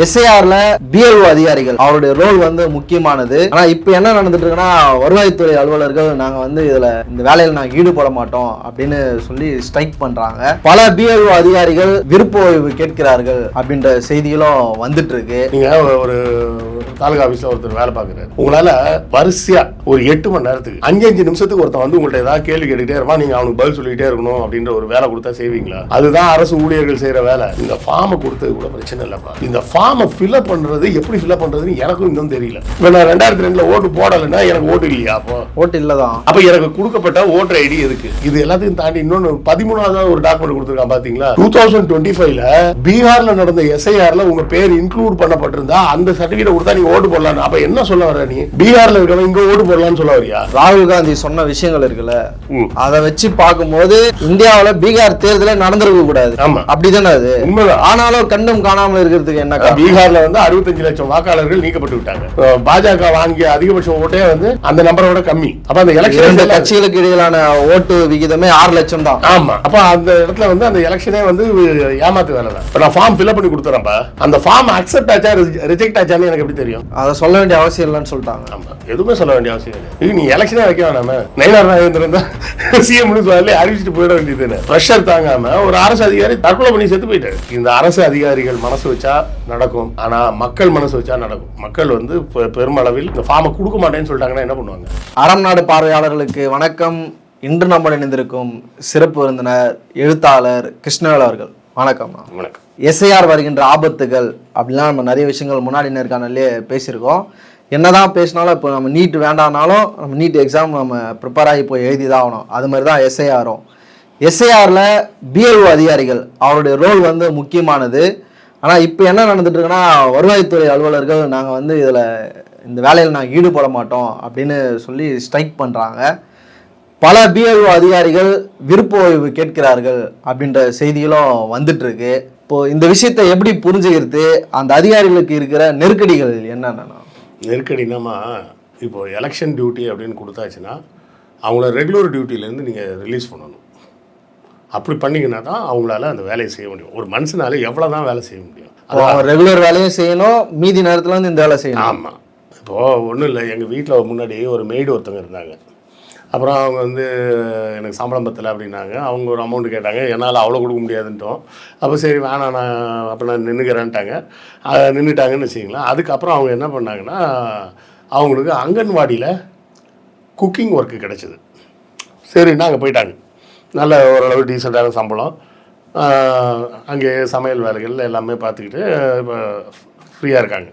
எஸ்ஐஆர்ல BLO அதிகாரிகள். அவருடைய role வந்து முக்கியமானது. ஆனா இப்போ என்ன நடந்துட்டு இருக்குன்னா வருவாய்த்துறை அலுவலர்கள் நாங்க வந்து இதுல இந்த வேலையில நாங்க ஈடுபட மாட்டோம் அப்படின்னு சொல்லி ஸ்ட்ரைக் பண்றாங்க. பல பிஎல்ஓ அதிகாரிகள் விருப்ப ஓய்வு கேட்கிறார்கள் அப்படின்ற செய்திகளும் வந்துட்டு இருக்கு நீங்க ஒரு தாலுகா ஆஃபீஸில் ஒருத்தர் வேலை பார்க்குறாரு. உங்களால வரிசையா ஒரு எட்டு மணி நேரத்துக்கு அஞ்சு அஞ்சு நிமிஷத்துக்கு ஒருத்தன் வந்து உங்கள்ட்ட ஏதாவது கேள்வி கேட்டுக்கிட்டே இருப்பான். நீங்க அவனுக்கு பதில் சொல்லிக்கிட்டே இருக்கணும் அப்படின்ற ஒரு வேலை கொடுத்தா செய்வீங்களா? அதுதான் அரசு ஊழியர்கள் செய்யற வேலை. இந்த ஃபார்மை கொடுத்தது கூட பிரச்சனை இல்லப்பா. இந்த ஃபார்மை ஃபில்அப் பண்றது எப்படி ஃபில்அப் பண்றதுன்னு எனக்கும் இன்னும் தெரியல. இப்போ நான் ரெண்டாயிரத்தி ரெண்டுல ஓட்டு போடலைன்னா எனக்கு ஓட்டு இல்லையா அப்போ? ஓட்டு இல்லதான். அப்ப எனக்கு கொடுக்கப்பட்ட ஓட்டர் ஐடி இருக்கு இது எல்லாத்தையும் தாண்டி இன்னொன்னு பதிமூணாவது ஒரு டாக்குமெண்ட் கொடுத்துருக்கான் பாத்தீங்களா? டூ தௌசண்ட் டுவெண்ட்டி ஃபைவ்ல பீகார்ல நடந்த எஸ்ஐஆர்ல உங்க பேர் இன்க்ளூட் பண்ணப்பட்டிருந்தா அந்த சர்டிபிகேட் கொடுத்தா நீ ஓட்டு போடலாம் அப்ப என்ன சொல்ல வர நீ? பீகார்ல இருக்கவன் இங்க ஓட்டு போடலாம்னு சொல்ல வரியா? ராகுல் காந்தி சொன்ன விஷயங்கள் இருக்குல்ல. அதை வச்சு பார்க்கும்போது இந்தியாவுல பீகார் தேர்தலே நடந்திருக்க கூடாது. ஆமா. அப்படிதானே அது? உண்மைதான். ஆனாலும் கண்டும் காணாமல் இருக்கிறதுக்கு என்ன? பீகார்ல வந்து அறுபத்தஞ்சு லட்சம் வாக்காளர்கள் நீக்கப்பட்டு விட்டாங்க. பாஜக வாங்கிய அதிகபட்ச ஓட்டே வந்து அந்த நம்பரோட கம்மி. அப்ப அந்த எலெக்ஷன் கட்சிகளுக்கு இடையிலான ஓட்டு விகிதமே ஆறு லட்சம் தான். ஆமா. அப்ப அந்த இடத்துல வந்து அந்த எலெக்ஷனே வந்து ஏமாத்து வேலை தான். நான் ஃபார்ம் ஃபில்அப் பண்ணி கொடுத்துறேன்ப்பா. அந்த ஃபார்ம் அக்செப்ட் ஆச்சா ரிஜெக்ட் ஆச்சான்னு எனக்கு எப்படி தெரியும்? அதை சொல்ல வேண்டிய அவசியம் இல்லைன்னு சொல்லிட்டாங்க. ஆமா எதுவுமே சொல்ல வேண்டிய அவசியம் இல்லை. இது நீ எலெக்ஷனே வைக்க வேணாம. நயினார் நாகேந்திரன் தான் சிஎம்னு சொல்லி அறிவிச்சிட்டு போயிட வேண்டியது ப்ரெஷர் தாங்காம ஒரு அரசு அதிகாரி தற்கொலை பண்ணி செத்து போயிட்டாரு. இந்த அரசு அதிகாரிகள் மனசு வச்சா நடக்கும். ஆனா மக்கள் மனசு வச்சா நடக்கும். மக்கள் வந்து பெருமளவில் இந்த ஃபார்மை கொடுக்க மாட்டேன்னு சொல்லிட்டாங்கன்னா என்ன பண்ணுவாங்க? அறம் நாடு பார்வையாளர்களுக்கு வணக்கம். இன்று நம்ம இணைந்திருக்கும் சிறப்பு விருந்தினர் எழுத்தாளர் கிருஷ்ணவேல் அவர்கள். வணக்கம்ண்ணா வணக்கம். எஸ்ஐஆர் வருகின்ற ஆபத்துகள் அப்படிலாம் நம்ம நிறைய விஷயங்கள் முன்னாடி நேர்காணலே பேசியிருக்கோம். என்னதான் பேசினாலும் இப்போ நம்ம நீட் வேண்டானாலும் நம்ம நீட் எக்ஸாம் நம்ம ப்ரிப்பேர் ஆகி போய் எழுதி தான் ஆகணும். அது மாதிரி தான் எஸ்ஐஆரும். எஸ்ஐஆரில் பிஎல்ஓ அதிகாரிகள் அவருடைய ரோல் வந்து முக்கியமானது. ஆனால் இப்போ என்ன நடந்துட்டுருக்குன்னா வருவாய்த்துறை அலுவலர்கள் நாங்கள் வந்து இதில் இந்த வேலையில் நாங்கள் ஈடுபட மாட்டோம் அப்படின்னு சொல்லி ஸ்ட்ரைக் பண்ணுறாங்க பல பிஎல்ஓ அதிகாரிகள் விருப்ப ஓய்வு கேட்கிறார்கள் அப்படின்ற செய்திகளும் வந்துட்டு இருக்கு இப்போ இந்த விஷயத்தை எப்படி புரிஞ்சுக்கிறது? அந்த அதிகாரிகளுக்கு இருக்கிற நெருக்கடிகள் என்னென்னா? நெருக்கடினாமா இப்போ எலெக்ஷன் டியூட்டி அப்படின்னு கொடுத்தாச்சுன்னா அவங்கள ரெகுலர் டியூட்டிலேருந்து நீங்கள் ரிலீஸ் பண்ணணும். அப்படி பண்ணீங்கன்னா தான் அவங்களால அந்த வேலையை செய்ய முடியும். ஒரு மனுஷனால எவ்வளோ தான் வேலை செய்ய முடியும். அவங்க ரெகுலர் வேலையும் செய்யணும் மீதி நேரத்துல வந்து இந்த வேலை செய்யணும். ஆமாம் இப்போது ஒன்றும் இல்லை எங்கள் வீட்டில் முன்னாடி ஒரு மெய்டு ஒருத்தவங்க இருந்தாங்க. அப்புறம் அவங்க வந்து எனக்கு சம்பளம் பத்தலை அப்படின்னாங்க. அவங்க ஒரு அமௌண்ட் கேட்டாங்க. என்னால் அவ்வளோ கொடுக்க முடியாதுன்ட்டோம். அப்போ சரி வேணாம் நான் அப்போ நான் நின்றுக்கிறேன்ட்டாங்க நின்றுட்டாங்கன்னு வச்சிங்களேன் அதுக்கப்புறம் அவங்க என்ன பண்ணாங்கன்னா அவங்களுக்கு அங்கன்வாடியில் குக்கிங் ஒர்க்கு கிடச்சிது. சரி நாங்கள் போயிட்டாங்க. நல்ல ஓரளவு டீசெண்டான சம்பளம். அங்கே சமையல் வேலைகள் எல்லாமே பார்த்துக்கிட்டு இப்போ ஃப்ரீயாக இருக்காங்க.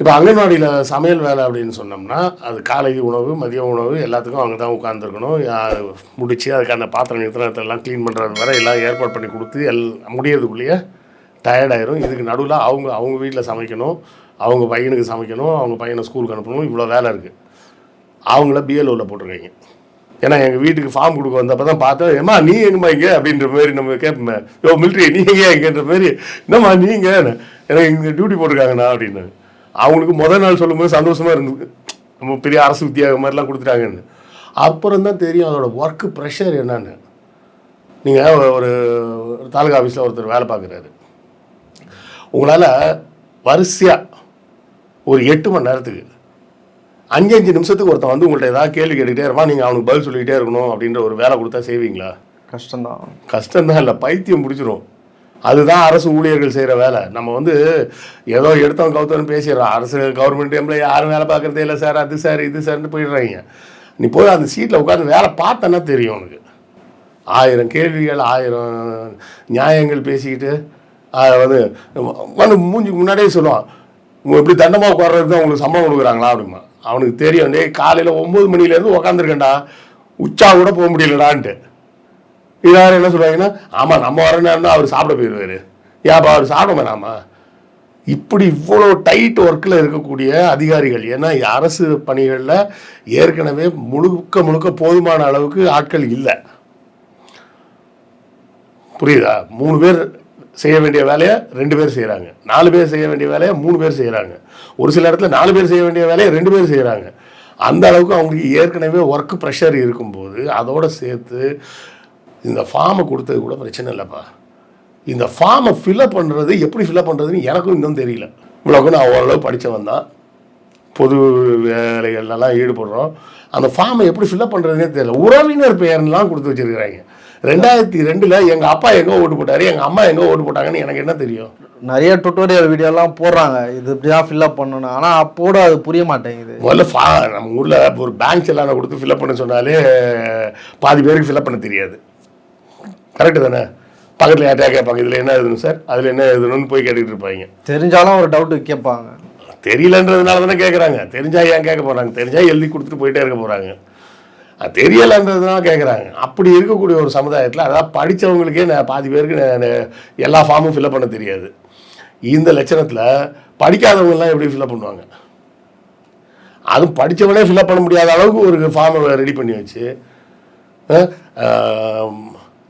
இப்போ அங்கன்வாடியில் சமையல் வேலை அப்படின்னு சொன்னோம்னா அது காலை உணவு மதிய உணவு எல்லாத்துக்கும் அவங்க தான் உட்காந்துருக்கணும் முடித்து அதுக்கான பாத்திரம் நிறுத்தனத்தை எல்லாம் க்ளீன் பண்ணுறது வரை எல்லாம் ஏற்பாடு பண்ணி கொடுத்து எல் முடியறதுக்குள்ளேயே டயர்டாயிரும் இதுக்கு நடுவில் அவங்க அவங்க வீட்டில் சமைக்கணும் அவங்க பையனுக்கு சமைக்கணும் அவங்க பையனை ஸ்கூலுக்கு அனுப்பணும். இவ்வளோ வேலை இருக்குது அவங்கள பிஎல்ஓவில் போட்டிருக்காங்க. ஏன்னா எங்கள் வீட்டுக்கு ஃபார்ம் கொடுக்க வந்தப்போ தான் பார்த்தா ஏம்மா நீ எங்கம்மா இங்கே? அப்படின்ற மாதிரி நம்ம கேட்போமே. யோ மிலிட்ரி நீ எங்கே எங்கன்ற மாதிரி என்னம்மா நீங்கள் எனக்கு இங்கே டியூட்டி போட்டிருக்காங்கண்ணா அப்படின்னு அவங்களுக்கு முதல் நாள் சொல்லும்போது சந்தோஷமா இருந்தது. நம்ம பெரிய அரசு உத்தியோகம் மாதிரிலாம் கொடுத்துட்டாங்கன்னு. அப்புறம் தான் தெரியும் அதோட ஒர்க்கு ப்ரெஷர் என்னன்னு. நீங்கள் ஒரு தாலுகா ஆஃபீஸில் ஒருத்தர் வேலை பார்க்குறாரு. உங்களால் வரிசையாக ஒரு எட்டு மணி நேரத்துக்கு அஞ்சு அஞ்சு நிமிஷத்துக்கு ஒருத்தன் வந்து உங்கள்ட்ட ஏதாவது கேள்வி கேட்டுக்கிட்டே இருப்பான். நீங்கள் அவனுக்கு பதில் சொல்லிக்கிட்டே இருக்கணும் அப்படின்ற ஒரு வேலை கொடுத்தா செய்வீங்களா? கஷ்டம்தான். கஷ்டம்தான் இல்லை பைத்தியம் பிடிச்சிரும். அதுதான் அரசு ஊழியர்கள் செய்கிற வேலை. நம்ம வந்து ஏதோ எடுத்தவன் கவுத்தவன் பேசிடுறோம். அரசு கவர்மெண்ட் எம்ப்ளாயி யாரும் வேலை பார்க்குறதே இல்லை சார் அது சார் இது சார்னு போயிடுறாங்க. நீ போய் அந்த சீட்டில் உட்காந்து வேலை பார்த்தனா தெரியும் உனக்கு. ஆயிரம் கேள்விகள் ஆயிரம் நியாயங்கள் பேசிக்கிட்டு வந்து வந்து மூஞ்சிக்கு முன்னாடியே சொல்லுவான். எப்படி இப்படி தண்டமாக உட்கார்றது தான் உங்களுக்கு சம்பளம் கொடுக்குறாங்களா? அப்படிமா அவனுக்கு தெரியும் டேய் காலையில் ஒம்பது மணிலேருந்து உக்காந்துருக்கேன்டா. உச்சா கூட போக முடியலடான்ட்டு. எல்லாரும் என்ன சொல்கிறாங்கன்னா ஆமாம் நம்ம வர நேரம் தான் அவர் சாப்பிட போயிடுவார். ஏன்ப்பா அவர் சாப்பிட வேணாமா இப்படி இவ்வளோ டைட் ஒர்க்கில் இருக்கக்கூடிய அதிகாரிகள் ஏன்னா அரசு பணிகளில் ஏற்கனவே முழுக்க முழுக்க போதுமான அளவுக்கு ஆட்கள் இல்லை. புரியுதா? மூணு பேர் செய்ய வேண்டிய வேலையை ரெண்டு பேர் செய்கிறாங்க நாலு பேர் செய்ய வேண்டிய வேலையை மூணு பேர் செய்கிறாங்க ஒரு சில இடத்துல நாலு பேர் செய்ய வேண்டிய வேலையை ரெண்டு பேர் செய்கிறாங்க அந்த அளவுக்கு அவங்களுக்கு ஏற்கனவே ஒர்க் ப்ரெஷர் இருக்கும்போது அதோட சேர்த்து இந்த ஃபார்மை கொடுத்தது கூட பிரச்சனை இல்லைப்பா. இந்த ஃபார்மை ஃபில்அப் பண்ணுறது எப்படி ஃபில்அப் பண்ணுறதுன்னு எனக்கும் இன்னும் தெரியல. இவ்வளோக்கு நான் ஓரளவு படித்தவன் தான். பொது வேலைகள்லாம் ஈடுபடுறோம். அந்த ஃபார்மை எப்படி ஃபில்அப் பண்ணுறதுனே தெரியல. உறவினர் பெயர்லாம் கொடுத்து வச்சிருக்கிறாங்க. ரெண்டாயிரத்தி ரெண்டில் எங்கள் அப்பா எங்கே ஓட்டு போட்டார் எங்கள் அம்மா எங்கே ஓட்டு போட்டாங்கன்னு எனக்கு என்ன தெரியும்? நிறைய டுட்டோரியல் வீடியோலாம் போடுறாங்க. இது இப்படி தான் ஃபில்அப் பண்ணணும் ஆனால் அப்போட அது புரிய மாட்டேங்குது. முதல்ல ஃபா நம்ம ஊரில் ஒரு பேங்க் செல்லான கொடுத்து ஃபில்அப் பண்ண சொன்னாலே பாதி பேருக்கு ஃபில்அப் பண்ண தெரியாது. கரெக்டு தானே? பக்கத்தில் யார்ட்டா கேட்பாங்க இதில் என்ன எழுதணும் சார்? அதில் என்ன எழுதணும்னு போய் கேட்டுக்கிட்டு இருப்பாங்க. தெரிஞ்சாலும் ஒரு டவுட்டு கேட்பாங்க. தெரியலன்றதுனால தானே கேட்குறாங்க தெரிஞ்சா ஏன் கேட்க போகிறாங்க தெரிஞ்சா எழுதி கொடுத்துட்டு போயிட்டே இருக்க போகிறாங்க அது தெரியலைன்றதுனால கேட்குறாங்க அப்படி இருக்கக்கூடிய ஒரு சமுதாயத்தில் அதாவது படித்தவங்களுக்கே நான் பாதி பேருக்கு நே- நே- எல்லா ஃபார்மும் ஃபில்அப் பண்ண தெரியாது. இந்த லட்சணத்தில் படிக்காதவங்கெல்லாம் எப்படி ஃபில்அப் பண்ணுவாங்க? அதுவும் படித்தவனே ஃபில்அப் பண்ண முடியாத அளவுக்கு ஒரு ஃபார்மை ரெடி பண்ணி வச்சு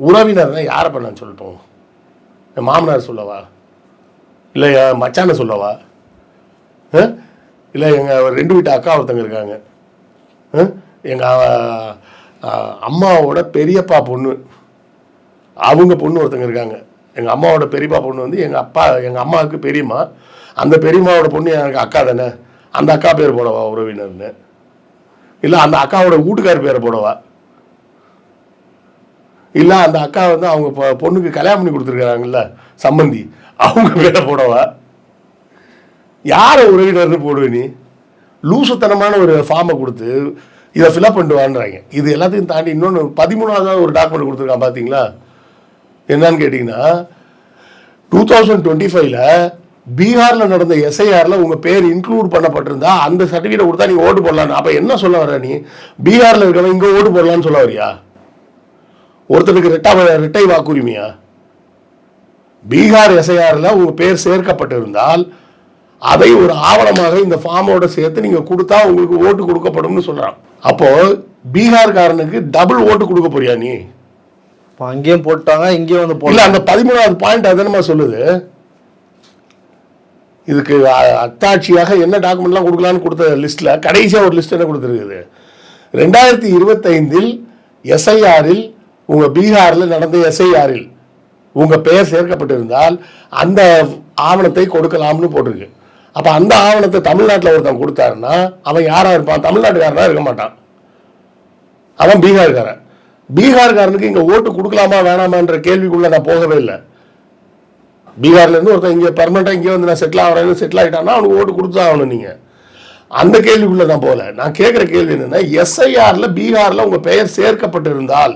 உறவினர்னா யாரை பண்ணான்னு சொல்லட்டும் என் மாமனார் சொல்லவா? இல்லை என் மச்சானை சொல்லவா? இல்லை எங்கள் ரெண்டு வீட்டு அக்கா ஒருத்தங்க இருக்காங்க. எங்கள் அம்மாவோட பெரியப்பா பொண்ணு. அவங்க பொண்ணு ஒருத்தங்க இருக்காங்க. எங்கள் அம்மாவோட பெரியப்பா பொண்ணு வந்து எங்கள் அப்பா எங்கள் அம்மாவுக்கு பெரியம்மா. அந்த பெரியம்மாவோட பொண்ணு எனக்கு அக்கா தானே. அந்த அக்கா பேர் போடவா உறவினர்னு? இல்லை அந்த அக்காவோட வீட்டுக்கார் பேரை போடவா? இல்லை அந்த அக்கா வந்து அவங்க பொண்ணுக்கு கல்யாணம் பண்ணி கொடுத்துருக்காங்கல்ல சம்மந்தி அவங்க வேலை போடவா? யாரை உறவினர்னு போடுவே நீ? லூசுத்தனமான ஒரு ஃபார்மை கொடுத்து இதை ஃபில்அப் பண்ணிட்டு வான்றாங்க. இது எல்லாத்தையும் தாண்டி இன்னொன்று பதிமூணாவது ஒரு டாக்குமெண்ட் கொடுத்துருக்கான் பார்த்தீங்களா என்னன்னு கேட்டிங்கன்னா டூ தௌசண்ட் டுவெண்ட்டி ஃபைவ்ல பீகாரில் நடந்த எஸ்ஐஆரில் உங்கள் பேர் இன்க்ளூட் பண்ணப்பட்டிருந்தா அந்த சர்டிஃபிகேட் கொடுத்தா நீ ஓட்டு போடலான்னு. அப்போ என்ன சொல்ல வர நீ? பீகாரில் இருக்கவன் இங்கே ஓட்டு போடலான்னு சொல்ல வரியா? ஒருத்தனுக்கு ரெட்டா ரெட்டை வாக்குரிமையா பீகார் எஸ்ஐஆரில் உங்கள் பேர் சேர்க்கப்பட்டிருந்தால் அதை ஒரு ஆவணமாக இந்த ஃபார்மோட சேர்த்து நீங்கள் கொடுத்தா உங்களுக்கு ஓட்டு கொடுக்கப்படும்னு சொல்கிறான் அப்போ பீகார்காரனுக்கு டபுள் ஓட்டு கொடுக்க போறியா நீ? இப்போ அங்கேயும் போட்டாங்க இங்கேயும் வந்து போடல அந்த பதிமூணாவது பாயிண்ட் அதனமா சொல்லுது? இதுக்கு அத்தாட்சியாக என்ன டாக்குமெண்ட்லாம் கொடுக்கலான்னு கொடுத்த லிஸ்ட்ல கடைசியா ஒரு லிஸ்ட் என்ன கொடுத்துருக்குது? ரெண்டாயிரத்தி இருபத்தைந்தில் எஸ்ஐஆரில் உங்கள் பீகாரில் நடந்த எஸ்ஐஆரில் உங்கள் பெயர் சேர்க்கப்பட்டிருந்தால் அந்த ஆவணத்தை கொடுக்கலாம்னு போட்டிருக்கு. அப்போ அந்த ஆவணத்தை தமிழ்நாட்டில் ஒருத்தன் கொடுத்தாருன்னா அவன் யாராக இருப்பான் தமிழ்நாட்டுக்காரனாக இருக்க மாட்டான். அவன் பீகார்காரன். பீகார்காரனுக்கு இங்கே ஓட்டு கொடுக்கலாமா வேணாமான்ற கேள்விக்குள்ள நான் போகவே இல்லை. பீகார்லேருந்து ஒருத்தன் இங்கே பெர்மனண்டா இங்கே வந்து நான் செட்டில் ஆகிறேன்னு செட்டில் ஆகிட்டான்னா அவனுக்கு ஓட்டு கொடுத்து தான் ஆகணும் நீங்கள் அந்த கேள்விக்குள்ளே நான் போகல. நான் கேட்குற கேள்வி என்னென்னா எஸ்ஐஆரில் பீகாரில் உங்கள் பெயர் சேர்க்கப்பட்டிருந்தால்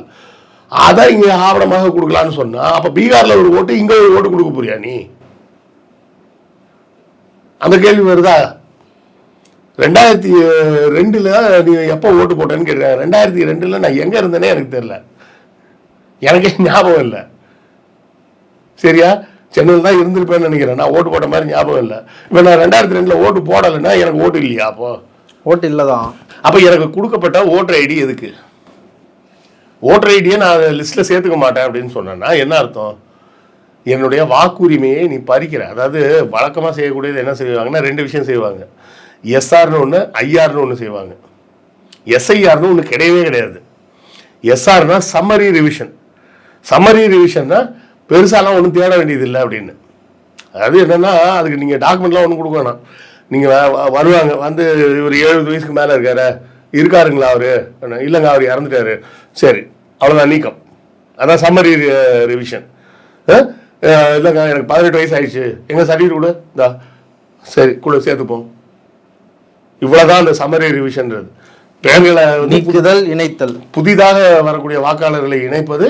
அதை இங்க ஆவணமாக கொடுக்கலான்னு சொன்னா அப்ப பீகார்ல ஒரு ஓட்டு இங்க ஒரு ஓட்டு கொடுக்க போறியா நீ? அந்த கேள்வி வருதா? ரெண்டாயிரத்தி ரெண்டுல நீ எப்போ ஓட்டு போட்டேன்னு கேட்குறேன் ரெண்டாயிரத்தி ரெண்டுல நான் எங்க இருந்தேனே எனக்கு தெரியல. எனக்கே ஞாபகம் இல்லை. சரியா? சென்னையில் தான் இருந்திருப்பேன்னு நினைக்கிறேன். நான் ஓட்டு போட்ட மாதிரி ஞாபகம் இல்லை. இப்போ நான் ரெண்டாயிரத்தி ரெண்டுல ஓட்டு போடலைன்னா எனக்கு ஓட்டு இல்லையா அப்போ? ஓட்டு இல்லை தான் அப்போ எனக்கு கொடுக்கப்பட்ட ஓட்டர் ஐடி எதுக்கு? ஓட்டர் ஐடியை நான் லிஸ்ட்டில் சேர்த்துக்க மாட்டேன் அப்படின்னு சொன்னேன்னா என்ன அர்த்தம்? என்னுடைய வாக்குரிமையை நீ பறிக்கிற. அதாவது வழக்கமாக செய்யக்கூடியது என்ன செய்வாங்கன்னா ரெண்டு விஷயம் செய்வாங்க. எஸ்ஆர்னு ஒன்று ஐஆர்னு ஒன்று செய்வாங்க. எஸ்ஐஆர்னு ஒன்று கிடையவே கிடையாது. எஸ்ஆர்னா சம்மரி ரிவிஷன் சம்மரி ரிவிஷன்னா பெருசாலாம் ஒன்றும் தேட வேண்டியதில்லை அப்படின்னு. அதாவது என்னென்னா அதுக்கு நீங்கள் டாக்குமெண்ட்லாம் ஒன்றும் கொடுக்க வேணாம். நீங்கள் வருவாங்க. வந்து ஒரு எழுபது வயசுக்கு மேலே இருக்காரு. இருக்காருங்களா அவரு? இல்லைங்க அவர் இறந்துட்டாரு. சரி அவ்வளோதான் நீக்கம். அதான் சம்மரி ரிவிஷன் இல்லைங்க எனக்கு பதினெட்டு வயசு ஆயிடுச்சு எங்க சர்டிஃபிகேட் கொடு இந்தா. சரி கூட சேர்த்துப்போம். இவ்வளோதான் அந்த சம்மரி ரிவிஷன்றது பெயர்களை நீக்குதல் இணைத்தல். புதிதாக வரக்கூடிய வாக்காளர்களை இணைப்பது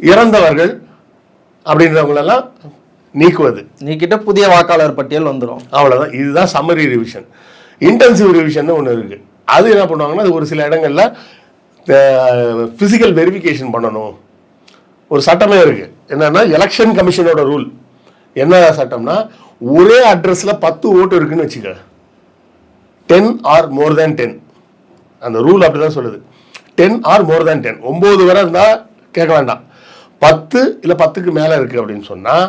இறந்தவர்கள் அப்படின்றவங்களெல்லாம் நீக்குவது. நீக்கிட்ட புதிய வாக்காளர் பட்டியல் வந்துடும் அவ்வளோதான் இதுதான் சம்மரி ரிவிஷன் இன்டென்சிவ் ரிவிஷன் ஒன்று இருக்குது அது என்ன பண்ணுவாங்கன்னா அது ஒரு சில இடங்களில் ஃபிசிக்கல் வெரிஃபிகேஷன் பண்ணணும். ஒரு சட்டமே இருக்குது என்னென்னா எலெக்ஷன் கமிஷனோட ரூல் என்ன சட்டம்னா ஒரே அட்ரஸில் பத்து ஓட்டு இருக்குன்னு வச்சுக்க. Ten or more than ten அந்த ரூல் அப்படி தான் சொல்லுது. Ten or more than ten ஒம்பது வரை இருந்தால் கேட்க வேண்டாம். பத்து இல்லை பத்துக்கு மேலே இருக்குது அப்படின்னு சொன்னால்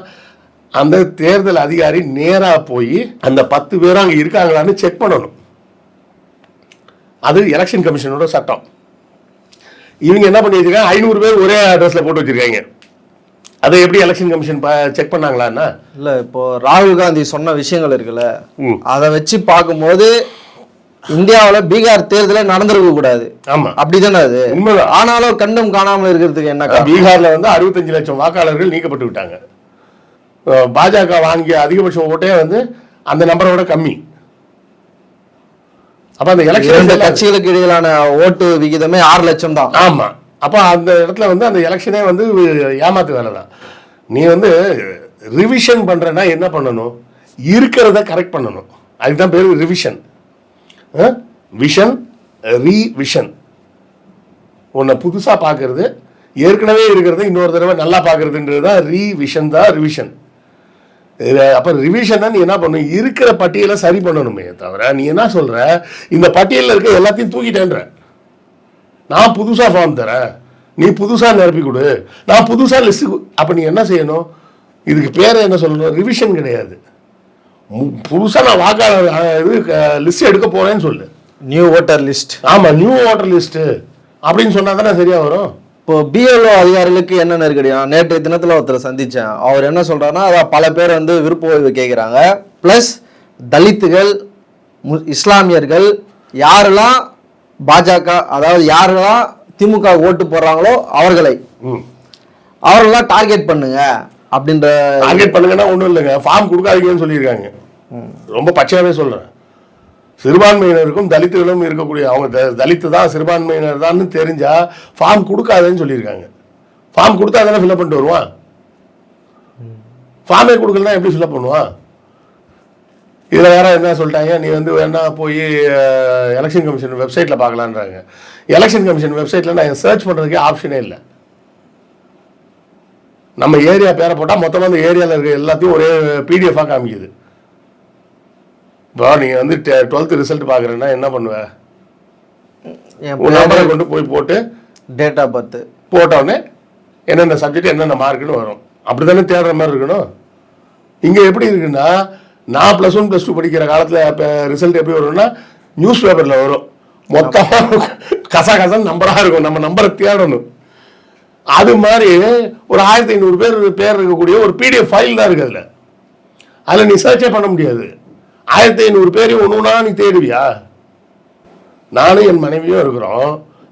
அந்த தேர்தல் அதிகாரி நேராக போய் அந்த பத்து பேரும் அங்கே இருக்காங்களான்னு செக் பண்ணணும். அது எலெக்ஷன் கமிஷனோட சட்டம். இவங்க என்ன பண்ணி வச்சிருக்காங்க ஐநூறு பேர் ஒரே அட்ரஸில் போட்டு வச்சிருக்காங்க. அதை எப்படி எலெக்ஷன் கமிஷன் செக் பண்ணாங்களான்னா? இல்ல இப்போ ராகுல் காந்தி சொன்ன விஷயங்கள் இருக்குல்ல அதை வச்சு பார்க்கும்போது இந்தியாவுல பீகார் தேர்தலே நடந்திருக்க கூடாது. ஆமா. அப்படிதானே அது? உண்மைதான். ஆனாலும் கண்டும் காணாமல் இருக்கிறதுக்கு என்ன? பீகார்ல வந்து அறுபத்தஞ்சு லட்சம் வாக்காளர்கள் நீக்கப்பட்டு விட்டாங்க. பாஜக வாங்கிய அதிகபட்ச ஓட்டே வந்து அந்த நம்பரை விட கம்மி. அப்ப அந்த எலெக்ஷன் கட்சிகளுக்கு இடையிலான ஓட்டு விகிதமே ஆறு லட்சம் தான். ஆமா. அப்ப அந்த இடத்துல வந்து அந்த எலெக்ஷனே வந்து ஏமாத்து வேலை தான். நீ வந்து ரிவிஷன் பண்றேன்னா என்ன பண்ணணும்? இருக்கிறத கரெக்ட் பண்ணணும். அதுதான் பேர் ரிவிஷன் விஷன் ரீவிஷன் உன்னை புதுசா பார்க்கறது ஏற்கனவே இருக்கிறத இன்னொரு தடவை நல்லா பார்க்கறதுன்றது தான் ரீவிஷன் தான் ரிவிஷன் அப்போ ரிவிஷனை நீ என்ன பண்ணணும்? இருக்கிற பட்டியலை சரி பண்ணணுமே தவிர நீ என்ன சொல்ற? இந்த பட்டியலில் இருக்க எல்லாத்தையும் தூக்கிட்டேன்ற. நான் புதுசாக ஃபார்ம் தரேன் நீ புதுசாக நிரப்பி கொடு. நான் புதுசாக லிஸ்ட்டு அப்போ நீ என்ன செய்யணும்? இதுக்கு பேரை என்ன சொல்லணும்? ரிவிஷன் கிடையாது. புதுசாக நான் வாக்காளர் இது லிஸ்ட் எடுக்க போறேன்னு சொல்லு. நியூ ஓட்டர் லிஸ்ட் ஆமாம் நியூ ஓட்டர் லிஸ்ட்டு அப்படின்னு சொன்னா தானே சரியா வரும்? இப்போ பிஎல்ஓ அதிகாரிகளுக்கு என்ன நெருக்கடியா நேற்றைய தினத்துல ஒருத்தரை சந்திச்சேன். அவர் என்ன சொல்றாருன்னா அதான் பல பேர் வந்து விருப்ப ஓய்வு கேட்குறாங்க ப்ளஸ் தலித்துகள் மு- இஸ்லாமியர்கள் யாரெல்லாம் பாஜக அதாவது யாரெல்லாம் திமுக ஓட்டு போடுறாங்களோ அவர்களை. ம். அவர்களெல்லாம் டார்கெட் பண்ணுங்க அப்படின்ற டார்கெட் பண்ணுங்கன்னா ஒன்றும் இல்லைங்க. ஃபார்ம் கொடுக்காதீங்கன்னு சொல்லியிருக்காங்க. ரொம்ப பச்சையாவே சொல்றேன். சிறுபான்மையினருக்கும் தலித்துகளும் இருக்கக்கூடிய அவங்க த- தலித்து தான் சிறுபான்மையினர் தான் தெரிஞ்சால் ஃபார்ம் கொடுக்காதேன்னு சொல்லியிருக்காங்க. ஃபார்ம் கொடுத்தா தானே ஃபில்அப் பண்ணிட்டு வருவான். ஃபார்மே கொடுக்கலன்னா எப்படி ஃபில்அப் பண்ணுவான்? இதில் வேற என்ன சொல்லிட்டாங்க? நீ வந்து வேணா போய் எலெக்ஷன் கமிஷன் வெப்சைட்டில் பார்க்கலான்றாங்க. எலெக்ஷன் கமிஷன் வெப்சைட்டில் நான் சர்ச் பண்ணுறதுக்கே ஆப்ஷனே இல்லை. நம்ம ஏரியா பேரை போட்டால் மொத்தமாக அந்த ஏரியாவில் இருக்க எல்லாத்தையும் ஒரே பிடிஎஃபாக காமிக்குது. இப்போ நீங்கள் வந்து டுவெல்த்து ரிசல்ட் பார்க்குறேன்னா என்ன பண்ணுவ? உன் நம்பரை கொண்டு போய் போட்டு டேட் ஆஃப் பர்த் போட்டோடனே என்னென்ன சப்ஜெக்ட் என்னென்ன மார்க்குன்னு வரும். அப்படி தானே தேடுற மாதிரி இருக்கணும்? இங்கே எப்படி இருக்குன்னா நான் ப்ளஸ் ஒன் ப்ளஸ் டூ படிக்கிற காலத்தில் இப்போ ரிசல்ட் எப்படி வரும்னா நியூஸ் பேப்பரில் வரும். மொத்தமாக கசா கசன் நம்பராக இருக்கும். நம்ம நம்பரை தேடணும். அது மாதிரி ஒரு ஆயிரத்தி ஐநூறு பேர் பேர் இருக்கக்கூடிய ஒரு பிடிஎஃப் ஃபைல் தான் இருக்கு அதில். அதில் நீ சர்ச்சே பண்ண முடியாது. ஆயிரத்தி ஐநூறு பேர் ஒன்று ஒன்றா நீ தேடுவியா? நானும் என் மனைவியும் இருக்கிறோம்.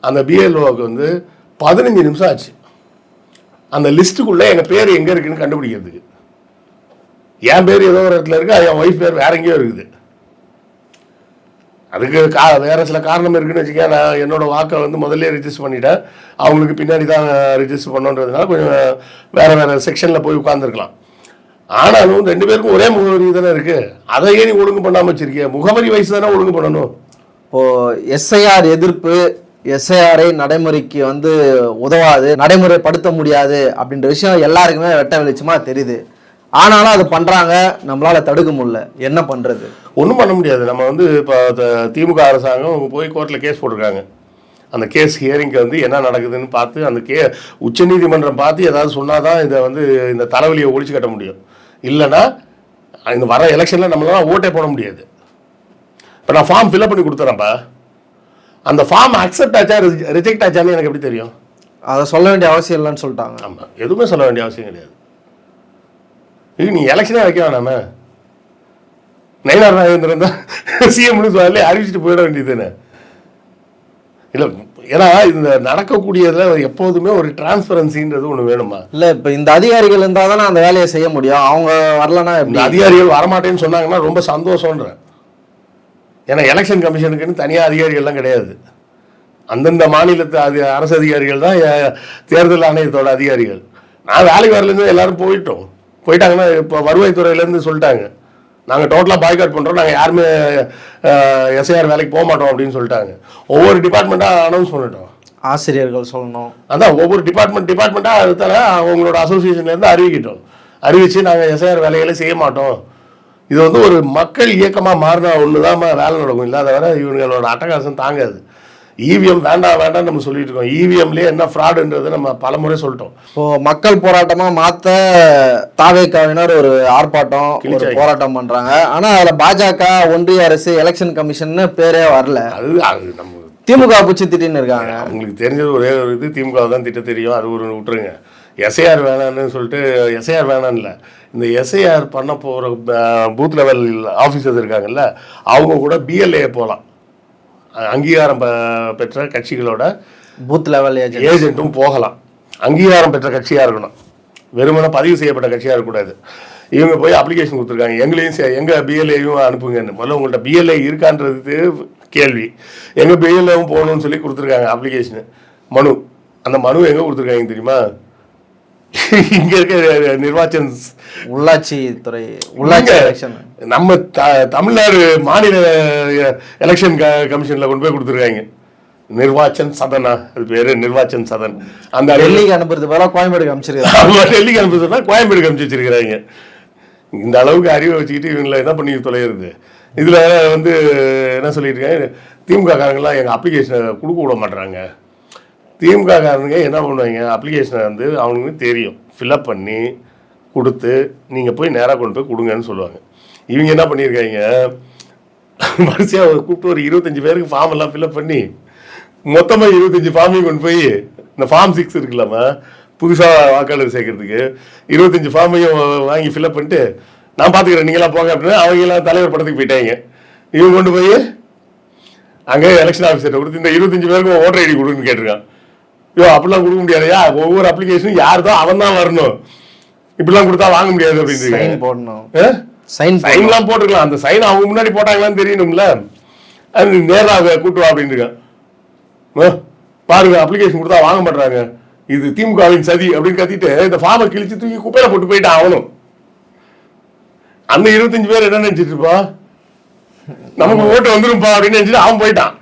அந்த பிஎல்ஓக்கு வந்து பதினஞ்சு நிமிஷம் ஆச்சு. அந்த லிஸ்ட்டுக்குள்ளே எங்கள் பேர் எங்கே இருக்குன்னு கண்டுபிடிக்கிறதுக்கு. என் பேர் ஏதோ ஒரு இடத்துல இருக்கு என் ஒய்ஃப் பேர் வேற எங்கேயோ இருக்குது. அதுக்கு கா வேறு சில காரணம் இருக்குன்னு வச்சுக்க நான் என்னோடய வாக்கை வந்து முதல்ல ரிஜிஸ்டர் பண்ணிட்டேன். அவங்களுக்கு பின்னாடி தான் ரிஜிஸ்டர் பண்ணோன்றதுனால கொஞ்சம் வேறு வேறு செக்ஷனில் போய் உட்காந்துருக்கலாம் ஆனாலும் ரெண்டு பேருக்கும் ஒரே முகவரி தானே இருக்கு. அதை ஏன் நீ ஒழுங்கு பண்ணாமல் வச்சிருக்கிய. முகவரி வயசு தானே ஒழுங்கு பண்ணணும். இப்போ எஸ்ஐஆர் எதிர்ப்பு எஸ்ஐஆரை நடைமுறைக்கு வந்து உதவாது நடைமுறைப்படுத்த முடியாது அப்படின்ற விஷயம் எல்லாருக்குமே வெட்ட வெளிச்சமா தெரியுது. ஆனாலும் அது பண்றாங்க நம்மளால தடுக்க முடியல. என்ன பண்றது? ஒன்றும் பண்ண முடியாது. நம்ம வந்து இப்போ திமுக அரசாங்கம் போய் கோர்ட்டில் கேஸ் போட்டிருக்காங்க. அந்த கேஸ் ஹியரிங்க்கு வந்து என்ன நடக்குதுன்னு பார்த்து அந்த கே உச்சநீதிமன்றம் பார்த்து ஏதாவது சொன்னால் தான் இதை வந்து இந்த தலைவலியை ஒழிச்சு கட்ட முடியும். இல்லைன்னா இந்த வர எலெக்ஷனில் நம்மளால ஓட்டே போட முடியாது. இப்போ நான் ஃபார்ம் ஃபில்அப் பண்ணி கொடுத்துறேன்ப்பா அந்த ஃபார்ம் அக்செப்ட் ஆச்சா ரிஜெக்ட் ஆச்சான்னு எனக்கு எப்படி தெரியும்? அதை சொல்ல வேண்டிய அவசியம் இல்லைன்னு சொல்லிட்டாங்க. ஆமாம் எதுவுமே சொல்ல வேண்டிய அவசியம் கிடையாது. இது நீ எலெக்ஷனே வைக்க வேணாமே. நயினார் நாகேந்திரன் தான் சிஎம்னு சொல்லி அறிவிச்சிட்டு போயிட வேண்டியதுன்னு. இல்லை ஏன்னா இந்த நடக்கக்கூடியதுல எப்போதுமே ஒரு டிரான்ஸ்பரன்சின்றது ஒன்று வேணுமா? இல்ல இப்ப இந்த அதிகாரிகள் இருந்தா தானே அந்த வேலையை செய்ய முடியும். அவங்க வரலன்னா இந்த அதிகாரிகள் வரமாட்டேன்னு சொன்னாங்கன்னா ரொம்ப சந்தோஷம்ன்றேன் ஏன்னா எலெக்ஷன் கமிஷனுக்குன்னு தனியாக அதிகாரிகள்லாம் கிடையாது. அந்தந்த மாநிலத்து அது அரசு அதிகாரிகள் தான் தேர்தல் ஆணையத்தோட அதிகாரிகள். நான் வேலைக்கு வரலேருந்து எல்லாரும் போயிட்டோம். போயிட்டாங்கன்னா இப்போ வருவாய்த்துறையிலேருந்து சொல்லிட்டாங்க. நாங்கள் டோட்டலாக பாய்காட் பண்ணுறோம் நாங்கள் யாருமே எஸ்ஐஆர் வேலைக்கு போக மாட்டோம் அப்படின்னு சொல்லிட்டாங்க. ஒவ்வொரு டிபார்ட்மெண்ட்டாக அனௌன்ஸ் பண்ணிட்டோம். ஆசிரியர்கள் சொல்லணும். அதான் ஒவ்வொரு டிபார்ட்மெண்ட் டிபார்ட்மெண்ட்டாக அதுதானே அவங்களோட அசோசியேஷன்லேருந்து அறிவிக்கிட்டோம். அறிவிச்சு நாங்கள் எஸ்ஐஆர் வேலைகளை செய்ய மாட்டோம். இது வந்து ஒரு மக்கள் இயக்கமாக மாறினா ஒன்று தான் வேலை நடக்கும். இல்லாத வரை இவங்களோட அட்டகாசம் தாங்காது. இவிஎம் வேண்டாம் வேண்டாம் நம்ம சொல்லிட்டு இருக்கோம். இவிஎம்லேயே என்ன ஃப்ராடுன்றது நம்ம பலமுறை சொல்லிட்டோம். இப்போ மக்கள் போராட்டமா மாத்த தாவேக்காவினர் ஒரு ஆர்ப்பாட்டம் ஒரு. போராட்டம் பண்றாங்க. ஆனா அதுல பாஜக ஒன்றிய அரசு எலெக்ஷன் கமிஷன் பேரே வரல. அது அது நம்ம திமுக பூச்சி திட்டின்னு இருக்காங்க. அவங்களுக்கு தெரிஞ்சது ஒரே ஒரு இது திமுக தான் திட்ட தெரியும். அது ஒரு விட்டுருங்க. எஸ்ஐஆர் வேணான்னு சொல்லிட்டு எஸ்ஐஆர் வேணான்னு இல்லை. இந்த எஸ்ஐஆர் பண்ண போகிற பூத் லெவல் ஆஃபீஸர்ஸ் இருக்காங்கல்ல அவங்க கூட பிஎல்ஏ போகலாம் அங்கீகாரம் பெற்ற கட்சிகளோட பூத் லெவல் ஏஜென்ட் ஏஜென்ட்டும் போகலாம். அங்கீகாரம் பெற்ற கட்சியாக இருக்கணும். வெறுமனே பதிவு செய்யப்பட்ட கட்சியாக இருக்கக்கூடாது இவங்க போய் அப்ளிகேஷன் கொடுத்துருக்காங்க. எங்களையும் சே- எங்க பிஎல்ஏயும் அனுப்புங்கன்னு. முதல்ல உங்கள்கிட்ட பிஎல்ஏ இருக்கான்றது கேள்வி. எங்க பிஎல்ஏவும் போகணும்னு சொல்லி கொடுத்துருக்காங்க அப்ளிகேஷனு மனு. அந்த மனு எங்க கொடுத்துருக்காங்க தெரியுமா? இங்க இருக்க நிர்வாச்சன் உள்ளாட்சி துறை உள்ளாட்சி எலெக்ஷன் நம்ம தமிழ்நாடு மாநில எலெக்ஷன் கமிஷன்ல கொண்டு போய் கொடுத்துருக்காங்க. நிர்வாச்சன் சதனா அது பேரு நிர்வாச்சன் சதன். அந்த டெல்லிக்கு அனுப்புறது பதிலாக கோயம்பேடுக்கு அமைச்சிருக்காங்க டெல்லிக்கு அனுப்புறதுனா கோயம்பேடுக்கு அனுப்பிச்சு வச்சிருக்கிறாங்க. இந்த அளவுக்கு அறிவை வச்சுக்கிட்டு இவங்களை என்ன பண்ணி தொலைகிறது? இதுல வந்து என்ன சொல்லியிருக்காங்க? திமுக காரங்களாம் எங்க அப்ளிகேஷனை கொடுக்க விட மாட்டாங்க திமுககாரனுங்க என்ன பண்ணுவாங்க? அப்ளிகேஷனை வந்து அவனுக்கு தெரியும். ஃபில்அப் பண்ணி கொடுத்து நீங்கள் போய் நேராக கொண்டு போய் கொடுங்கன்னு சொல்லுவாங்க. இவங்க என்ன பண்ணியிருக்காங்க வரிசையாக கூப்பிட்டு ஒரு இருபத்தஞ்சு பேருக்கு ஃபார்ம் எல்லாம் ஃபில்அப் பண்ணி மொத்தமாக இருபத்தஞ்சி ஃபார்மையும் கொண்டு போய் இந்த ஃபார்ம் சிக்ஸ் இருக்குல்லாமா புதுசாக வாக்காளர் சேர்க்கறதுக்கு இருபத்தஞ்சி ஃபார்மையும் வாங்கி ஃபில்அப் பண்ணிட்டு நான் பார்த்துக்கிறேன் நீங்களாம் போங்க அப்படின்னு அவங்க எல்லாம் தலைவர் படத்துக்கு போயிட்டாங்க. இவங்க கொண்டு போய் அங்கே எலெக்ஷன் ஆஃபீஸர்கிட்ட கொடுத்து இந்த இருபத்தஞ்சி பேருக்கு ஓட்டர் ஐடி கொடுன்னு கேட்டிருக்கான். ஐயோ அப்படிலாம் கொடுக்க முடியாதையா? ஒவ்வொரு அப்ளிகேஷனும் யார் தான் அவன் தான் வரணும். இப்படிலாம் கொடுத்தா வாங்க முடியாது அப்படின்னு சைன் போடணும்? சைன் சைன்லாம் போட்டுக்கலாம். அந்த சைன் அவங்க முன்னாடி போட்டாங்களான்னு தெரியணும்ல. அது நேராக கூட்டு வா அப்படின்னு பாருங்க அப்ளிகேஷன் கொடுத்தா வாங்க மாட்டாங்க இது திமுகவின் சதி அப்படின்னு கத்திட்டு இந்த ஃபார்மை கிழிச்சு தூக்கி குப்பையில போட்டு போயிட்டான் அவனும். அந்த இருபத்தஞ்சு பேர் என்ன நினைச்சிட்டு இருப்பா? நமக்கு ஓட்டு வந்துரும்பா அப்படின்னு நினைச்சிட்டு அவன் போயிட்டான்.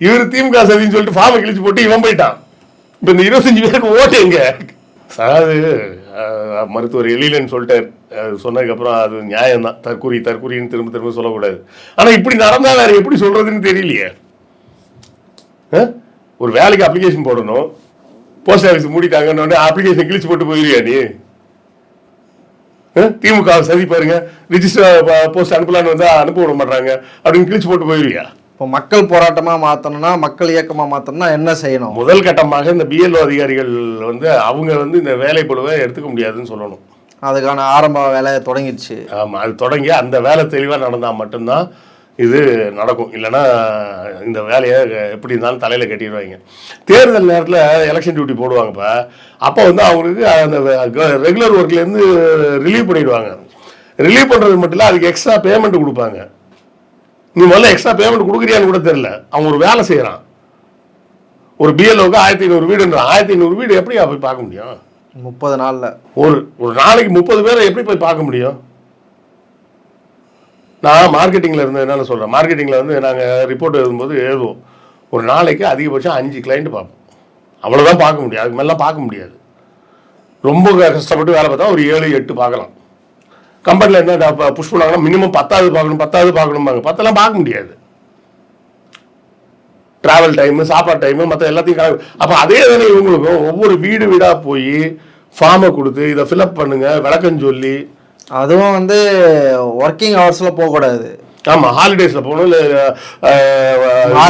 இவர் திமுக சதின்னு சொல்லிட்டு ஃபார்மை கிழிச்சு போட்டு இவன் போயிட்டான். இப்ப இந்த இருபத்தஞ்சு பேருக்கு ஓட்டு எங்க? அதாவது மருத்துவர் எழிலன்னு சொல்லிட்டார். அது சொன்னதுக்கப்புறம் அது நியாயம்தான். தற்கூரி தற்கூரின்னு திரும்ப திரும்ப சொல்லக்கூடாது. ஆனா இப்படி நடந்தா வேற எப்படி சொல்றதுன்னு தெரியலையே. ஒரு வேலைக்கு அப்ளிகேஷன் போடணும். போஸ்ட் ஆஃபீஸ் மூடிட்டாங்கன்னு அப்ளிகேஷன் கிழிச்சு போட்டு போயிருவியா நீ? திமுக வை சதி பாருங்க. ரிஜிஸ்டர் போஸ்ட் அனுப்பலான்னு வந்தா அனுப்ப விட மாட்டாங்க அப்படின்னு கிழிச்சு போட்டு போயிருவியா? இப்போ மக்கள் போராட்டமா மாத்தணும்னா மக்கள் இயக்கமா மாத்தணும்னா என்ன செய்யணும்? முதல் கட்டமாக இந்த பிஎல்ஓ அதிகாரிகள் வந்து அவங்க வந்து இந்த வேலைப்பழுவை எடுத்துக்க முடியாதுன்னு சொல்லணும். அதுக்கான ஆரம்ப வேலை தொடங்கிடுச்சு. ஆமாம் அது தொடங்கி அந்த வேலை தெளிவாக நடந்தால் மட்டும்தான் இது நடக்கும். இல்லைன்னா இந்த வேலையை எப்படி இருந்தாலும் தலையில் கட்டிடுவாங்க. தேர்தல் நேரத்தில் எலெக்ஷன் டியூட்டி போடுவாங்கப்பா அப்போ வந்து அவங்களுக்கு அந்த ரெகுலர் ஒர்க்லேருந்து ரிலீவ் பண்ணிடுவாங்க. ரிலீவ் பண்ணுறது மட்டும் இல்லை அதுக்கு எக்ஸ்ட்ரா பேமெண்ட் கொடுப்பாங்க. நீ முதல்ல எக்ஸ்ட்ரா பேமெண்ட் கொடுக்குறியான்னு கூட தெரியல. அவன் ஒரு வேலை செய்கிறான் ஒரு பிஎல்ஓக்கு ஆயிரத்தி ஐநூறு வீடுன்றான். ஆயிரத்தி ஐநூறு வீடு எப்படி போய் பார்க்க முடியும்? முப்பது நாள்ல. ஒரு ஒரு நாளைக்கு முப்பது பேரை எப்படி போய் பார்க்க முடியும்? நான் மார்க்கெட்டிங்கில் இருந்து என்னென்ன சொல்கிறேன் மார்க்கெட்டிங்கில் வந்து நாங்கள் ரிப்போர்ட் எழுதும்போது எழுதுவோம். ஒரு நாளைக்கு அதிகபட்சம் அஞ்சு கிளைண்ட் பார்ப்போம். அவ்வளோதான் பார்க்க முடியும். அதுக்கு மேலாம் பார்க்க முடியாது. ரொம்ப கஷ்டப்பட்டு வேலை பார்த்தா ஒரு ஏழு எட்டு பார்க்கலாம். கம்பெனியில் என்ன புஷ் பண்ணாங்கன்னா மினிமம் பத்தாவது பார்க்கணும் பத்தாவது பார்க்கணும்பாங்க. பத்தெல்லாம் பார்க்க முடியாது. டிராவல் டைமு சாப்பாடு டைமு மற்ற எல்லாத்தையும் அப்போ அதே தானே இவங்களுக்கும் ஒவ்வொரு வீடு வீடாக போய் ஃபார்மை கொடுத்து இதை ஃபில்அப் பண்ணுங்க விளக்கம் சொல்லி. அதுவும் வந்து ஒர்க்கிங் ஹவர்ஸ்ல போக கூடாது. ஆமாம் ஹாலிடேஸில் போகணும் இல்லை.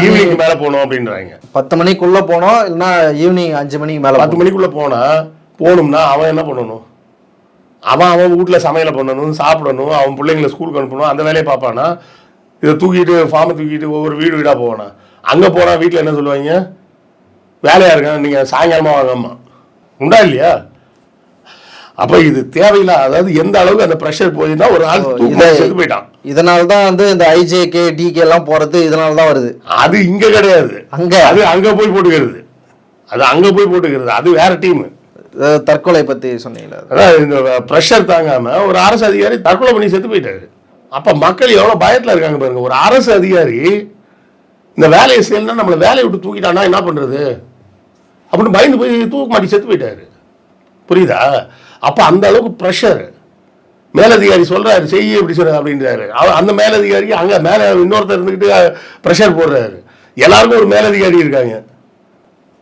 ஈவினிங் மேலே போகணும் அப்படின்றாங்க. பத்து மணிக்குள்ள போனோம் இல்லைன்னா ஈவினிங் அஞ்சு மணிக்கு மேல பத்து மணிக்குள்ளே போனால் போகணும்னா அவன் என்ன பண்ணணும்? அவன் அவன் வீட்டில் சமையலை பண்ணணும் சாப்பிடணும் அவன் பிள்ளைங்களை ஸ்கூலுக்கு அனுப்பணும் அந்த வேலையை பார்ப்பானா? இதை தூக்கிட்டு ஃபார்மை தூக்கிட்டு ஒவ்வொரு வீடு வீடாக போவானா? அங்கே போனால் வீட்டில் என்ன சொல்லுவாங்க? வேலையாக இருக்கேன் நீங்கள் சாயங்காலமாக வாங்கம்மா. உண்டா இல்லையா? அப்போ இது தேவையில்லை அதாவது எந்த அளவுக்கு அந்த ப்ரெஷர் போயிருந்தா ஒரு ஆள் செத்து போயிட்டான். இதனால தான் வந்து இந்த ஐஜேகே டிகே எல்லாம் போறது இதனால தான் வருது. அது இங்க கிடையாது. அங்க. அது அங்க போய் போட்டுக்கிறது. அது அங்க போய் போட்டுக்கிறது. அது வேற டீம் தற்கொலை பத்தி சொன்னீங்களா? அதான் இந்த ப்ரெஷர் தாங்காம ஒரு அரசு அதிகாரி தற்கொலை பண்ணி செத்து போயிட்டாரு. அப்ப மக்கள் எவ்வளவு பயத்துல இருக்காங்க பாருங்க. ஒரு அரசு அதிகாரி இந்த வேலையை செய்யலன்னா நம்மளை வேலையை விட்டு தூக்கிட்டானா என்ன பண்றது? அப்படின்னு பயந்து போய் தூக்க மாட்டி செத்து போயிட்டாரு. புரியுதா? அப்ப அந்த அளவுக்கு ப்ரெஷர் மேலதிகாரி சொல்றாரு செய்ய இப்படி சொல்ற அப்படின்றாரு. அவர் அந்த மேலதிகாரி அங்க மேல இன்னொருத்தர் இருந்துக்கிட்டு ப்ரெஷர் போடுறாரு. எல்லாருக்கும் ஒரு மேலதிகாரி இருக்காங்க.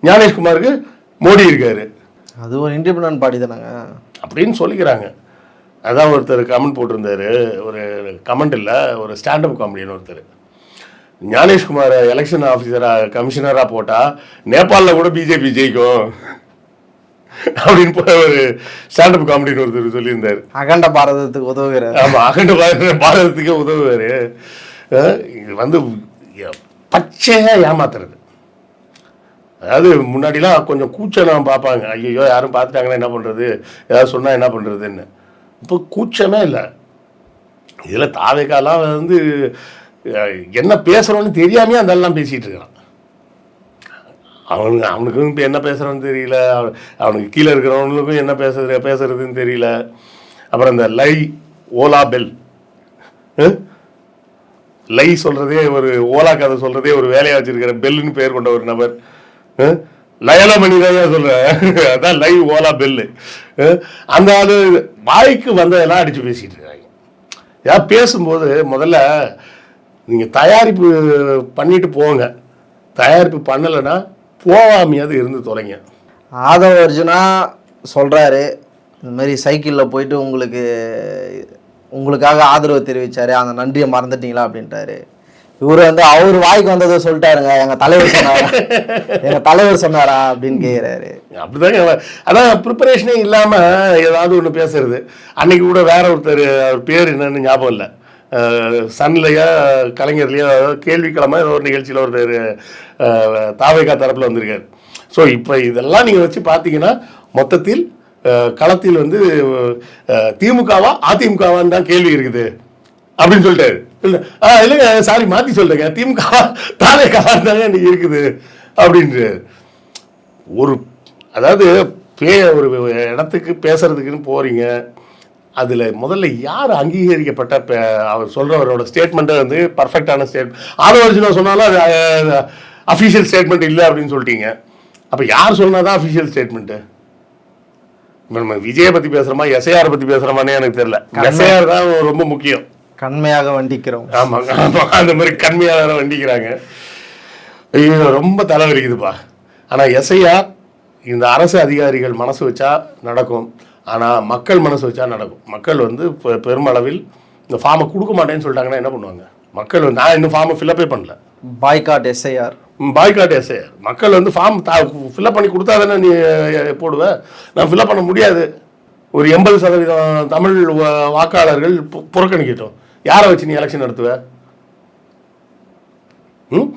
ஞானேஷ்குமாருக்கு மோடி இருக்காரு. அது ஒரு இண்டிபெண்டன்ட் பாடி தானங்க. அப்படின்னு சொல்லிக்கிறாங்க. அதான் ஒருத்தர் கமெண்ட் போட்டிருந்தாரு. ஒரு கமெண்ட் இல்லை ஒரு ஸ்டாண்டப் காமெடின்னு ஒருத்தர். ஞானேஷ்குமார் எலெக்ஷன் ஆஃபீஸராக கமிஷனராக போட்டால் நேபாளில் கூட பிஜேபி ஜெயிக்கும். அப்படின்னு போய் ஒரு ஸ்டாண்டப் காமெடின்னு ஒருத்தர் சொல்லியிருந்தார். அகண்ட பாரதத்துக்கு உதவுகிறார். ஆமா அகண்ட பாரத பாரதத்துக்கே உதவுவாரு. இது வந்து எ- பச்சையா ஏமாத்துறது. அதாவது முன்னாடிலாம் கொஞ்சம் கூச்சம் பார்ப்பாங்க. ஐயோ யாரும் பார்த்துட்டாங்கன்னா என்ன பண்ணுறது ஏதாவது சொன்னால் என்ன பண்ணுறதுன்னு இப்போ கூச்சமே இல்லை. இதில் தாவேக்காலாம் வந்து என்ன பேசுகிறோன்னு தெரியாமே அந்த எல்லாம் பேசிகிட்டு இருக்கிறான் அவனுக்கு அவனுக்கும் இப்போ என்ன பேசுகிறோன்னு தெரியல. அவனுக்கு கீழே இருக்கிறவனுக்கும் என்ன பேசுறது பேசுறதுன்னு தெரியல. அப்புறம் இந்த லை ஓலா பெல். லை சொல்கிறதே ஒரு ஓலா கதை சொல்கிறதே ஒரு வேலையை வச்சுருக்கிற பெல்லுன்னு பேர் கொண்ட ஒரு நபர். லயலமணி தான் சொல்றேன் அதான் லைவ் ஓலா பெல்லு அந்த ஆளு வாய்க்கு வந்ததெல்லாம் அடிச்சு பேசிட்டு இருக்காங்க. ஏன் பேசும்போது முதல்ல நீங்கள் தயாரிப்பு பண்ணிட்டு போங்க. தயாரிப்பு பண்ணலைன்னா போகாமையாவது இருந்து தொலைங்க. ஆதவ அர்ஜுனா சொல்கிறாரு இந்தமாரி சைக்கிளில் போயிட்டு உங்களுக்கு உங்களுக்காக ஆதரவு தெரிவிச்சாரு அந்த நன்றியை மறந்துட்டீங்களா அப்படின்ட்டாரு. இவர் வந்து அவர் வாய்க்கு வந்ததை சொல்லிட்டாருங்க. எங்க தலைவர் சொன்னாரா? எங்க தலைவர் சொன்னாரா அப்படின்னு கேக்குறாரு. அப்படிதாங்க. அதான் ப்ரிப்பரேஷனே இல்லாம ஏதாவது ஒன்று பேசுறது. அன்னைக்கு கூட வேற ஒருத்தர் அவர் பேர் என்னன்னு ஞாபகம் இல்லை. சன்லையா கலைஞர்லையோ கேள்விக்கிழமை ஏதோ ஒரு நிகழ்ச்சியில் ஒருத்தர் தாவேகா தரப்புல வந்திருக்காரு. ஸோ இப்போ இதெல்லாம் நீங்கள் வச்சு பார்த்தீங்கன்னா மொத்தத்தில் களத்தில் வந்து திமுகவா அதிமுகவான்னு தான் கேள்வி இருக்குது. அப்படின்னு சொல்லிட்டாரு. இல்லைங்க சாரி மாற்றி சொல்லுங்க திமுகவா தாவேகாவா தாங்க இன்னைக்கு இருக்குது அப்படின்ட்டு ஒரு அதாவது பே ஒரு இடத்துக்கு பேசுறதுக்குன்னு போறீங்க. அதில் முதல்ல யார் அங்கீகரிக்கப்பட்ட அவர் சொல்கிறவரோட ஸ்டேட்மெண்ட்டை வந்து பர்ஃபெக்டான ஸ்டேட் ஆதவர்ஜுனா சொன்னாலும் அது அஃபிஷியல் ஸ்டேட்மெண்ட் இல்லை அப்படின்னு சொல்லிட்டீங்க. அப்போ யார் சொன்னால் தான் அஃபிஷியல் ஸ்டேட்மெண்ட்டு இப்போ நம்ம விஜயை பற்றி பேசுகிறோமா எஸ்ஐஆர் பற்றி பேசுகிறோமானே எனக்கு தெரியல. எஸ்ஐஆர் தான் ரொம்ப முக்கியம். கண்மையாக வண்டிக்கிறோம். ஆமாங்க ஆமாம் அந்த மாதிரி கண்மையாக வேற வண்டிக்கிறாங்க. ஐயோ ரொம்ப தலைவலிக்குதுப்பா. ஆனால் எஸ்ஐஆர் இந்த அரசு அதிகாரிகள் மனசு வச்சா நடக்கும். ஆனால் மக்கள் மனசு வச்சா நடக்கும். மக்கள் வந்து பெ- பெருமளவில் இந்த ஃபார்மை கொடுக்க மாட்டேன்னு சொல்லிட்டாங்கன்னா என்ன பண்ணுவாங்க? மக்கள் வந்து நான் இன்னும் ஃபார்மை ஃபில்லப்பே பண்ணல. பாய்காட் எஸ்ஐஆர் பாய்காட் எஸ்ஐஆர் மக்கள் வந்து ஃபார்ம் ஃபில்அப் பண்ணி கொடுத்தா தானே நீ அஹ், போடுவ? நான் ஃபில்அப் பண்ண முடியாது. ஒரு எண்பது சதவீதம் தமிழ் வாக்காளர்கள் புறக்கணிக்கட்டும். யாரை வச்சு நீ எலெக்ஷன் நடத்துவ? ம்?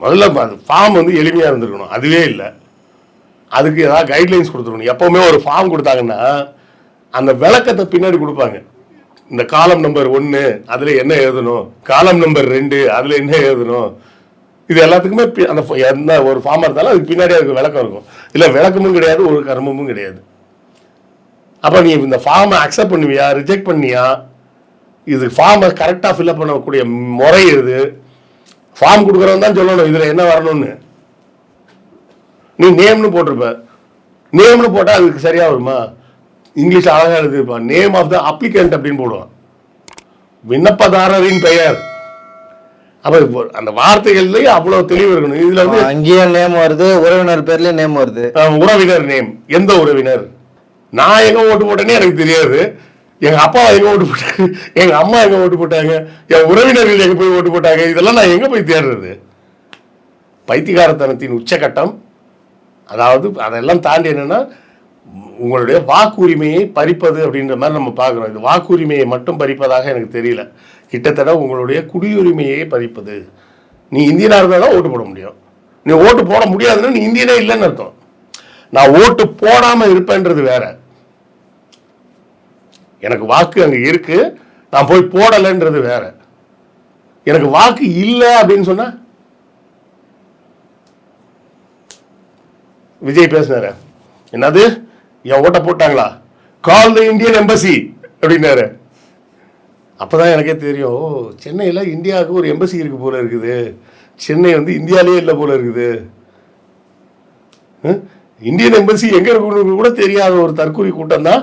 முதல்ல ஃபார்ம் வந்து எளிமையாக இருந்திருக்கணும். அதுவே இல்லை. அதுக்கு ஏதாவது கைட்லைன்ஸ் கொடுத்துருக்கணும். எப்போவுமே ஒரு ஃபார்ம் கொடுத்தாங்கன்னா அந்த விளக்கத்தை பின்னாடி கொடுப்பாங்க. இந்த காலம் நம்பர் ஒன்று அதில் என்ன எழுதணும்? காலம் நம்பர் ரெண்டு அதில் என்ன எழுதணும்? இது எல்லாத்துக்குமே பி- அந்த ஃப- எந்த ஒரு ஃபார்மாக இருந்தாலும் அதுக்கு பின்னாடி அதுக்கு விளக்கம் இருக்கும். இல்லை விளக்கமும் கிடையாது ஒரு கர்மமும் கிடையாது. அப்போ நீ இந்த ஃபார்மை அக்செப்ட் பண்ணுவியா? ரிஜெக்ட் பண்ணியா? இது ஃபார்மை கரெக்டாக ஃபில்அப் பண்ணக்கூடிய முறை எது ஃபார்ம் கொடுக்குறவன் தான் சொல்லணும் இதில் என்ன வரணும்னு. நீ நேம்னு போட்டிருப்ப. நேம்னு போட்டால் அதுக்கு சரியா வருமா? இங்கிலீஷ் அழகாக எழுதிருப்பான் நேம் ஆஃப் த அப்ளிகண்ட் அப்படின்னு போடுவான். விண்ணப்பதாரரின் பெயர். அப்போ அந்த வார்த்தைகள்லயே அவ்வளோ தெளிவு இருக்கணும். இதில் வந்து அங்கேயும் நேம் வருது உறவினர் பேர்லயும் நேம் வருது. உறவினர் நேம் எந்த உறவினர்? நான் எங்க ஓட்டு போட்டேனே எனக்கு தெரியாது. எங்க அப்பா எங்க ஓட்டு போட்டாங்க எங்க அம்மா எங்க ஓட்டு போட்டாங்க? என் உறவினர்கள் எங்க போய் ஓட்டு போட்டாங்க? இதெல்லாம் நான் எங்க போய் தேடுறது? பைத்திகாரத்தனத்தின் உச்சகட்டம். அதாவது அதெல்லாம் தாண்டி என்னன்னா உங்களுடைய வாக்குரிமையை பறிப்பது அப்படின்ற மாதிரி நம்ம பார்க்குறோம். இது வாக்குரிமையை மட்டும் பறிப்பதாக எனக்கு தெரியல. கிட்டத்தட்ட உங்களுடைய குடியுரிமையை பறிப்பது. நீ இந்தியனாக இருந்தால் தான் ஓட்டு போட முடியும். நீ ஓட்டு போட முடியாதுன்னா நீ இந்தியனே இல்லைன்னு அர்த்தம். நான் ஓட்டு போடாமல் இருப்பேன்றது வேற. எனக்கு வாக்கு அங்கே இருக்கு நான் போய் போடலைன்றது வேற. எனக்கு வாக்கு இல்லை அப்படின்னு சொன்னா? விஜய் பேசினாரு. என்னது? என் ஓட்ட போட்டாங்களா? கால் த இந்தியன் எம்பசி அப்படின்னாரு. அப்பதான் எனக்கே தெரியும் சென்னையில் இந்தியாவுக்கு ஒரு எம்பசி இருக்கு போல இருக்குது. சென்னை வந்து இந்தியாவிலே இல்லை போல இருக்குது. இந்தியன் எம்பசி எங்க இருக்குன்னு கூட தெரியாத ஒரு தற்கொலை கூட்டம் தான்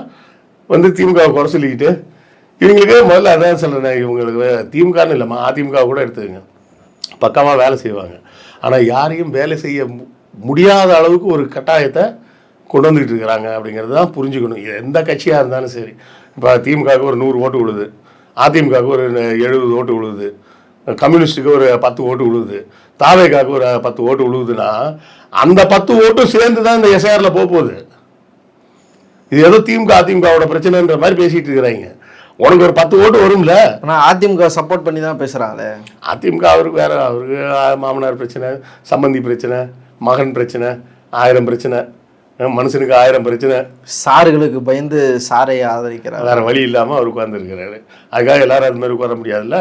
வந்து திமுக குறை சொல்லிக்கிட்டு இவங்களுக்கு முதல்ல அதான் சொல்கிறேன் இவங்களுக்கு திமுகன்னு இல்லைம்மா அதிமுக கூட எடுத்துக்கங்க. பக்கமாக வேலை செய்வாங்க. ஆனால் யாரையும் வேலை செய்ய மு- முடியாத அளவுக்கு ஒரு கட்டாயத்தை கொண்டு வந்துக்கிட்டு இருக்கிறாங்க அப்படிங்கிறது தான் புரிஞ்சுக்கணும். எந்த கட்சியாக இருந்தாலும் சரி. இப்போ திமுகவுக்கு ஒரு நூறு ஓட்டு விழுது. அதிமுகவுக்கு ஒரு எழுபது ஓட்டு விழுது. கம்யூனிஸ்ட்டுக்கு ஒரு பத்து ஓட்டு விழுது. தாவேகாவுக்கு ஒரு பத்து ஓட்டு விழுதுன்னா அந்த பத்து ஓட்டும் சேர்ந்து தான் இந்த எஸ்ஐஆரில் போக போகுது. இது ஏதோ திமுக அதிமுகவோட பிரச்சனைன்ற மாதிரி பேசிட்டு இருக்கிறாங்க. உனக்கு ஒரு பத்து ஓட்டு வரும்ல? ஆனால் அதிமுக சப்போர்ட் பண்ணி தான் பேசுகிறாங்களே அதிமுக அவருக்கு வேற அவருக்கு மாமனார் பிரச்சனை சம்பந்தி பிரச்சனை மகன் பிரச்சனை ஆயிரம் பிரச்சனை மனுஷனுக்கு ஆயிரம் பிரச்சனை. சார்களுக்கு பயந்து சாரை ஆதரிக்கிறார். வேற வழி இல்லாமல் அவர் உட்காந்துருக்கிறாரு அதுக்காக எல்லாரும் அது மாதிரி உட்கார முடியாதுல்ல?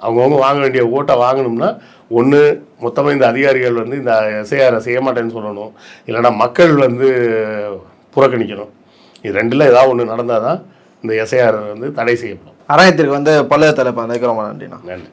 அவங்கவுங்க வாங்க வேண்டிய ஓட்டை வாங்கணும்னா ஒன்று மொத்தமாக இந்த அதிகாரிகள் வந்து இந்த எஸ்ஐஆரை செய்ய மாட்டேன்னு சொல்லணும். இல்லைன்னா மக்கள் வந்து புறக்கணிக்கணும். இது ரெண்டில் ஏதாவது ஒன்று நடந்தால் தான் இந்த எஸ்ஐஆர் வந்து தடை செய்யப்படும். அராயத்திற்கு வந்து பழைய தலைப்பு அந்த நன்றிண்ணா. நன்றி.